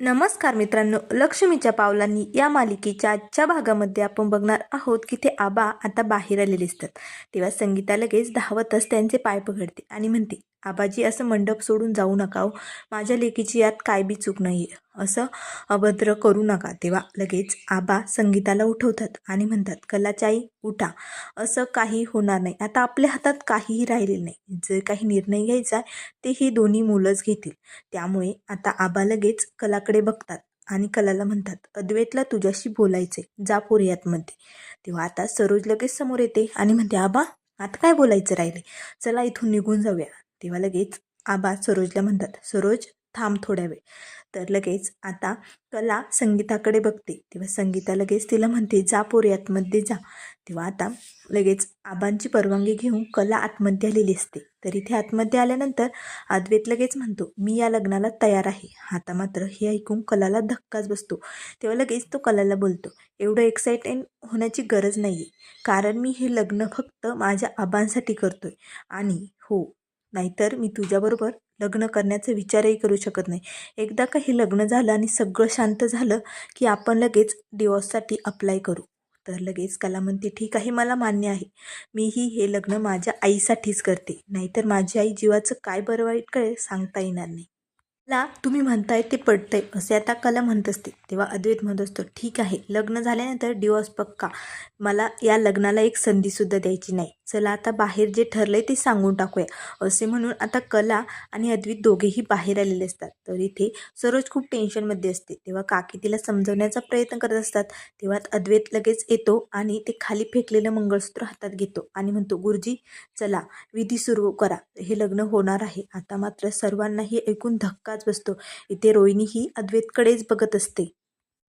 नमस्कार मित्रांनो लक्ष्मीच्या पावलांनी या मालिकेच्या आजच्या भागामध्ये आपण बघणार आहोत की ते आबा आता बाहेर आलेले असतात तेव्हा संगीता लगेच धावतच त्यांचे पाय पकडते आणि म्हणते आबाजी असं मंडप सोडून जाऊ नका हो. माझ्या लेकीची यात काय बी चूक नाही आहे असं अभद्र करू नका. तेव्हा लगेच आबा संगीताला उठवतात आणि म्हणतात कलाचाई आई उठा. असं काही होणार नाही. आता आपल्या हातात काहीही राहिलेलं नाही. जे काही निर्णय घ्यायचा आहे ते ही दोन्ही मुलंच घेतील. त्यामुळे आता आबा लगेच कलाकडे बघतात आणि कलाला म्हणतात अद्वैतला तुझ्याशी बोलायचे जा पोरियातमध्ये तेव्हा आता सरोज लगेच समोर येते आणि म्हणते आबा आता काय बोलायचं राहिले? चला इथून निघून जाऊया. तेव्हा लगेच आबा सरोजला म्हणतात सरोज थांब थोड्या वेळ. तर लगेच आता कला संगीताकडे बघते. तेव्हा संगीता लगेच तिला म्हणते जा पोरी आतमध्ये जा. तेव्हा आता लगेच आबांची परवानगी घेऊन कला आतमध्ये आलेली असते. तर इथे आतमध्ये आल्यानंतर अद्वैत लगेच म्हणतो मी या लग्नाला तयार आहे. आता मात्र हे ऐकून कलाला धक्काच बसतो. तेव्हा लगेच तो कलाला बोलतो एवढं एक्साइटेड होण्याची गरज नाही आहे कारण मी हे लग्न फक्त माझ्या आबांसाठी करतोय. आणि हो नाहीतर मी तुझ्याबरोबर लग्न करण्याचा विचारही करू शकत नाही. एकदा का हे लग्न झालं आणि सगळं शांत झालं की आपण लगेच डिवॉर्ससाठी अप्लाय करू. तर लगेच कला म्हणते ठीक आहे मला मान्य आहे. मीही हे लग्न माझ्या आईसाठीच करते. नाहीतर माझी आई जीवाचं काय बरं वाईट कळेल सांगता येणार नाही. ला तुम्ही म्हणताय ते पडतंय असे आता कला म्हणत असते. तेव्हा अद्वैत म्हणत असतो ठीक आहे लग्न झाल्यानंतर डिवॉर्स पक्का. मला या लग्नाला एक संधीसुद्धा द्यायची नाही. चला आता बाहेर जे ठरलंय ते सांगून टाकूया. असे म्हणून आता कला आणि अद्वित दोघेही बाहेर आलेले असतात. तर इथे सरोज खूप टेन्शनमध्ये असते. तेव्हा काकी तिला समजवण्याचा प्रयत्न करत असतात. तेव्हा अद्वैत लगेच येतो आणि ते खाली फेकलेलं मंगळसूत्र हातात घेतो आणि म्हणतो गुरुजी चला विधी सुरू करा. हे लग्न होणार आहे. आता मात्र सर्वांनाही ऐकून धक्काच बसतो. इथे रोहिणी ही अद्वैतकडेच बघत असते.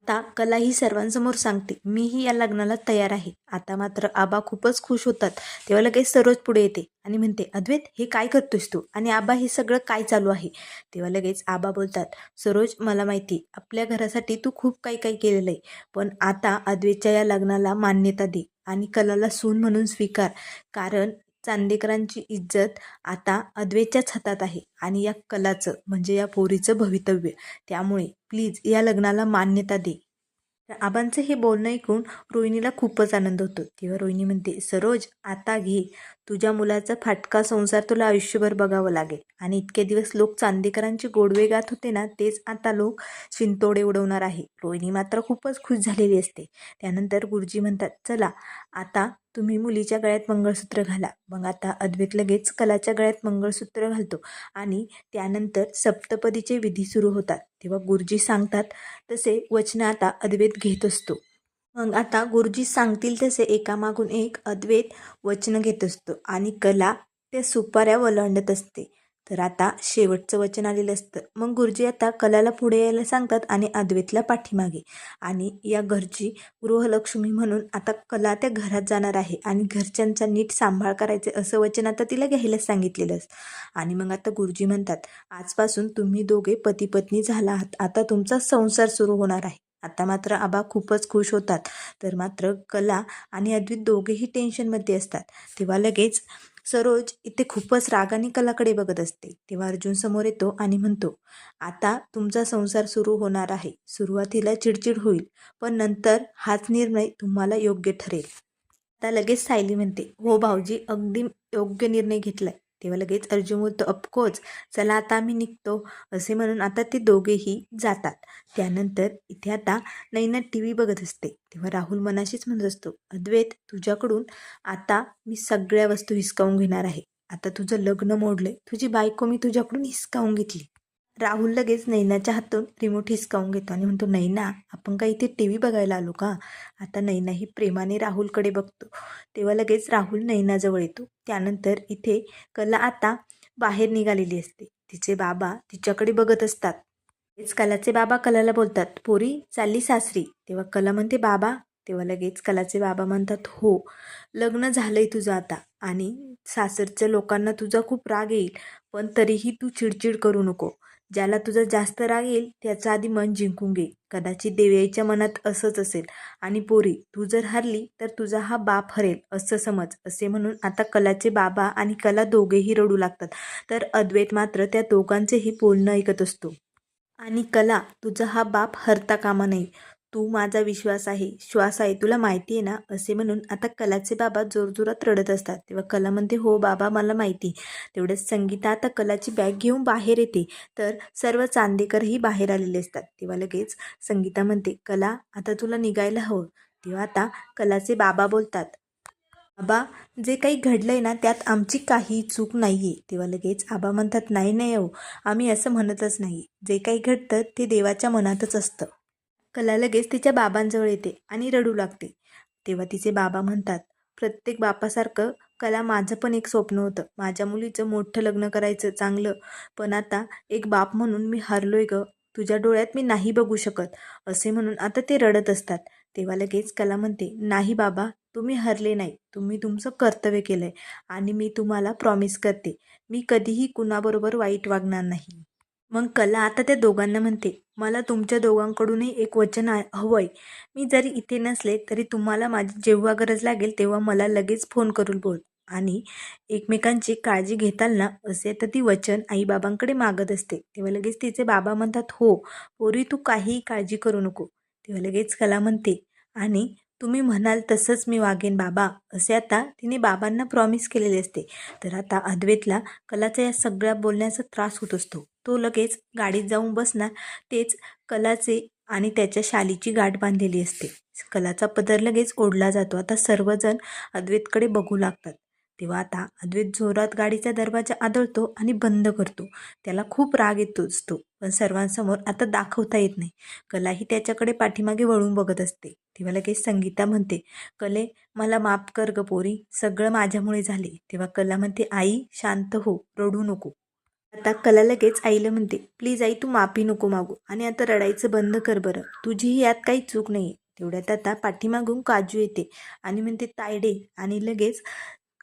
आता कला ही सर्वांसमोर सांगते. मीही या लग्नाला तयार आहे. आता मात्र आबा खूपच खुश होतात. तेव्हा लगेच सरोज पुढे येते आणि म्हणते अद्वैत हे काय करतोस तू? आणि आबा हे सगळं काय चालू आहे? तेव्हा लगेच आबा बोलतात सरोज मला माहिती आपल्या घरासाठी तू खूप काही काही केलेलं आहे. पण आता अद्वैतच्या या लग्नाला मान्यता दे आणि कलाला सून म्हणून स्वीकार. कारण चांदेकरांची इज्जत आता अद्वेच्याच हातात आहे आणि या कलाचं म्हणजे या पोरीचं भवितव्य. त्यामुळे प्लीज या लग्नाला मान्यता दे. आबांचं हे बोलणं ऐकून रोहिणीला खूपच आनंद होतो. तेव्हा रोहिणी म्हणते सरोज आता घे. तुझ्या मुलाचा फाटका संसार तुला आयुष्यभर बघावं लागेल. आणि इतके दिवस लोक चांदेकरांचे गोडवे गात होते ना तेच आता लोक शिंतोडे उडवणार आहे. रोहिणी मात्र खूपच खुश झालेली असते. त्यानंतर गुरुजी म्हणतात चला आता तुम्ही मुलीच्या गळ्यात मंगळसूत्र घाला. मग आता अद्वैत लगेच कलाच्या गळ्यात मंगळसूत्र घालतो. आणि त्यानंतर सप्तपदीचे विधी सुरू होतात. तेव्हा गुरुजी सांगतात तसे वचन आता अद्वैत घेत असतो. मग आता गुरुजी सांगतील तसे एकामागून एक अद्वैत वचन घेत असतो आणि कला त्या सुपाऱ्या वलांडत असते. तर आता शेवटचं वचन आलेलं असतं. मग गुरुजी आता कलाला पुढे यायला सांगतात आणि अद्वैतला पाठीमागे. आणि या घरची गृहलक्ष्मी म्हणून आता कला त्या घरात जाणार आहे आणि घरच्यांचा नीट सांभाळ करायचे असं वचन आता तिला घ्यायला सांगितलेलं असतं. आणि मग आता गुरुजी म्हणतात आजपासून तुम्ही दोघे पती पत्नी झाला आहात. आता तुमचा संसार सुरू होणार आहे. आता मात्र आबा खूपच खुश होतात. तर मात्र कला आणि अद्वित दोघेही टेन्शनमध्ये असतात. तेव्हा लगेच सरोज इथे खूपच रागाने कलाकडे बघत असते. तेव्हा अर्जुन समोर येतो आणि म्हणतो आता तुमचा संसार सुरू होणार आहे. सुरुवातीला चिडचिड होईल पण नंतर हाच निर्णय तुम्हाला योग्य ठरेल. आता लगेच सायली म्हणते हो भाऊजी अगदी योग्य निर्णय घेतलाय. तेव्हा लगेच अर्जुन बोलतो अफकोर्स चला आता आम्ही निघतो असे म्हणून आता ते दोघेही जातात. त्यानंतर इथे आता नैना टी व्ही बघत असते. तेव्हा राहुल मनाशीच म्हणत असतो अद्वैत तुझ्याकडून आता मी सगळ्या वस्तू हिसकावून घेणार आहे. आता तुझं लग्न मोडलंय. तुझी बायको मी तुझ्याकडून हिसकावून घेतली. राहुल लगेच नैनाच्या हातून रिमोट हिसकावून घेतो आणि म्हणतो नैना आपण काही इथे टी व्ही बघायला आलो का? आता नैना ही प्रेमाने राहुलकडे बघतो. तेव्हा लगेच राहुल नैनाजवळ येतो. त्यानंतर इथे कला आता बाहेर निघालेली असते. तिचे बाबा तिच्याकडे बघत असतात. तेच कलाचे बाबा कलाला बोलतात पोरी चालली सासरी. तेव्हा कला म्हणते बाबा. तेव्हा लगेच कलाचे बाबा म्हणतात हो लग्न झालंय तुझं आता आणि सासरच्या लोकांना तुझा खूप राग येईल पण तरीही तू चिडचिड करू नको. ज्याला तुझा जास्त राग येईल त्याचं आधी मन जिंकून घे. कदाचित देवयाईच्या मनात असंच असेल. आणि पोरी तू जर हरली तर तुझा हा बाप हरेल असं समज असे म्हणून आता कलाचे बाबा आणि कला दोघेही रडू लागतात. तर अद्वैत मात्र त्या दोघांचेही बोलणं ऐकत असतो. आणि कला तुझा हा बाप हरता कामा नये. तू माझा विश्वास आहे श्वास आहे तुला माहिती आहे ना? असे म्हणून आता कलाचे बाबा जोरजोरात रडत असतात. तेव्हा कला म्हणते हो बाबा मला माहिती तेवढंच संगीता आता कलाची बॅग घेऊन बाहेर येते. तर सर्व चांदेकरही बाहेर आलेले असतात. तेव्हा लगेच संगीता म्हणते कला आता तुला निघायला हवं. तेव्हा आता कलाचे बाबा बोलतात आबा जे काही घडलंय ना त्यात आमची काही चूक नाही आहे तेव्हा लगेच आबा म्हणतात नाही नाही हो आम्ही असं म्हणतच नाही. जे काही घडतं ते देवाच्या मनातच असतं. कला लगेच तिच्या बाबांजवळ येते आणि रडू लागते. तेव्हा तिचे बाबा म्हणतात प्रत्येक बापासारखं कला माझं पण एक स्वप्न होतं. माझ्या मुलीचं मोठं लग्न करायचं चांगलं. पण आता एक बाप म्हणून मी हरलोय ग. तुझ्या डोळ्यात मी नाही बघू शकत. असे म्हणून आता ते रडत असतात. तेव्हा लगेच कला म्हणते नाही बाबा तुम्ही हरले नाही. तुम्ही तुमचं कर्तव्य केलं आहे आणि मी तुम्हाला प्रॉमिस करते. मी कधीही कुणाबरोबर वाईट वागणार नाही. मग कला आता त्या दोघांना म्हणते मला तुमच्या दोघांकडूनही एक वचन आ- हवं आहे मी जरी इथे नसले तरी तुम्हाला माझी जेव्हा गरज लागेल तेव्हा मला लगेच फोन करून बोल. आणि एकमेकांची काळजी घेताल ना असे तर ती वचन आईबाबांकडे मागत असते. तेव्हा लगेच तिचे बाबा म्हणतात हो पोरी तू काहीही काळजी करू नको. तेव्हा लगेच कला म्हणते आणि तुम्ही म्हणाल तसंच मी वागेन बाबा. असे आता तिने बाबांना प्रॉमिस केलेले असते. तर आता अद्वैतला कलाचा या सगळ्या बोलण्याचा त्रास होत असतो. तो लगेच गाडीत जाऊन बसणार. तेच कलाचे आणि त्याच्या शालीची गाठ बांधलेली असते. कलाचा पदर लगेच ओढला जातो. आता सर्वजण अद्वैतकडे बघू लागतात. तेव्हा आता अद्वैत जोरात गाडीचा दरवाजा आदळतो आणि बंद करतो. त्याला खूप राग येतोच तो पण सर्वांसमोर आता दाखवता येत नाही. कलाही त्याच्याकडे पाठीमागे वळून बघत असते. तेव्हा लगेच संगीता म्हणते कले मला माफ कर ग पोरी. सगळं माझ्यामुळे झाले. तेव्हा कला म्हणते आई शांत हो. रडू नको. आता कला लगेच आईला म्हणते प्लीज आई तू माफी नको मागू आणि आता रडायचं बंद कर बरं. तुझीही यात काही चूक नाही. तेवढ्यात आता पाठीमागून काजू येते आणि म्हणते तायडे. आणि लगेच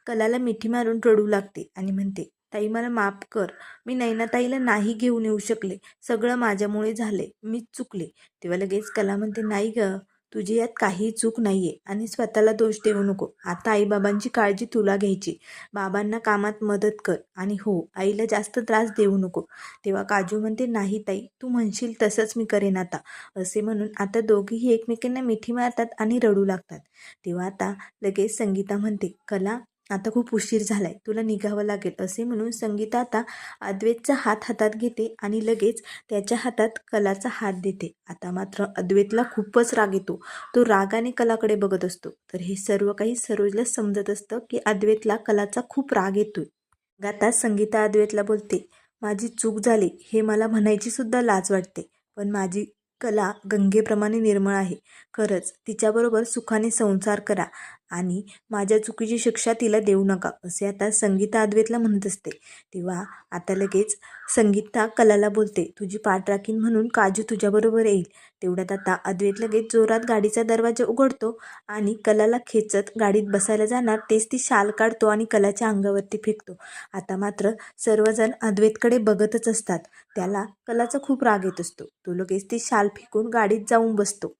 कलाला मिठी मारून रडू लागते आणि म्हणते ताई मला माफ कर. मी नैनाताईला नाही घेऊन येऊ शकले. सगळं माझ्यामुळे झाले. मी चुकले. तेव्हा लगेच कला म्हणते नाही ग. तुझी यात काही चूक नाही आहे आणि स्वतःला दोष देऊ नको. आता आईबाबांची काळजी तुला घ्यायची. बाबांना कामात मदत कर आणि हो आईला जास्त त्रास देऊ नको. तेव्हा काजू म्हणते नाही ताई तू म्हणशील तसंच मी करेन आता. असे म्हणून आता दोघीही एकमेकांना मिठी मारतात आणि रडू लागतात. तेव्हा आता लगेच संगीता म्हणते कला आता खूप उशीर झालाय. तुला निघावं लागेल असे म्हणून संगीता आता अद्वैतचा हात हातात घेते आणि लगेच त्याच्या हातात कलाचा हात देते. आता मात्र अद्वैतला खूपच राग येतो. तो रागाने कलाकडे बघत असतो. तर हे सर्व काही सरोजला समजत असतं की अद्वैतला कलाचा खूप राग येतोय. गाता आता संगीता अद्वैतला बोलते माझी चूक झाली हे मला म्हणायची सुद्धा लाज वाटते पण माझी कला गंगेप्रमाणे निर्मळ आहे. खरंच तिच्याबरोबर सुखाने संसार करा. आणि माझ्या चुकीची शिक्षा तिला देऊ नका असे आता संगीता अद्वेतला म्हणत असते. तेव्हा आता लगेच संगीता कलाला बोलते तुझी पाठ राखीन म्हणून काजू तुझ्याबरोबर येईल. तेवढ्यात आता अद्वैत लगेच जोरात गाडीचा दरवाजा उघडतो आणि कलाला खेचत गाडीत बसायला जाणार तेच ती शाल काढतो आणि कलाच्या अंगावरती फेकतो. आता मात्र सर्वजण अद्वैतकडे बघतच असतात. त्याला कलाचा खूप राग येत असतो. तो लगेच ती शाल फेकून गाडीत जाऊन बसतो.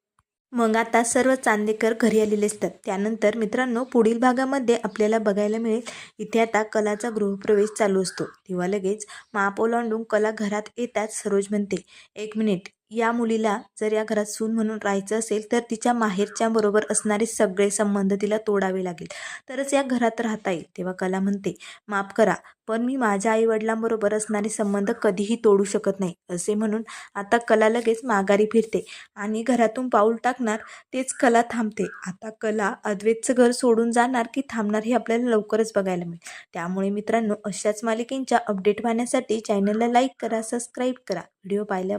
मग आता सर्व चांदेकर घरी आलेले असतात. त्यानंतर मित्रांनो पुढील भागामध्ये आपल्याला बघायला मिळेल इथे आता कलाचा गृहप्रवेश चालू असतो. तेव्हा लगेच माप ओलांडून कला घरात येतात सरोज म्हणते. एक मिनिट. या मुलीला जर या घरात सून म्हणून राहायचं असेल तर तिच्या माहेरच्या बरोबर असणारे सगळे संबंध तिला तोडावे लागेल. तरच या घरात राहता येईल तेव्हा कला म्हणते माफ करा पण मी माझ्या आईवडिलांबरोबर असणारे संबंध कधीही तोडू शकत नाही असे म्हणून आता कला लगेच माघारी फिरते आणि घरातून पाऊल टाकणार तेच कला थांबते. आता कला अद्वैतचं घर सोडून जाणार की थांबणार हे आपल्याला लवकरच बघायला मिळेल. त्यामुळे मित्रांनो अशाच मालिकेंच्या अपडेट पाहण्यासाठी चॅनलला लाईक करा सबस्क्राईब करा. व्हिडिओ पाहिल्या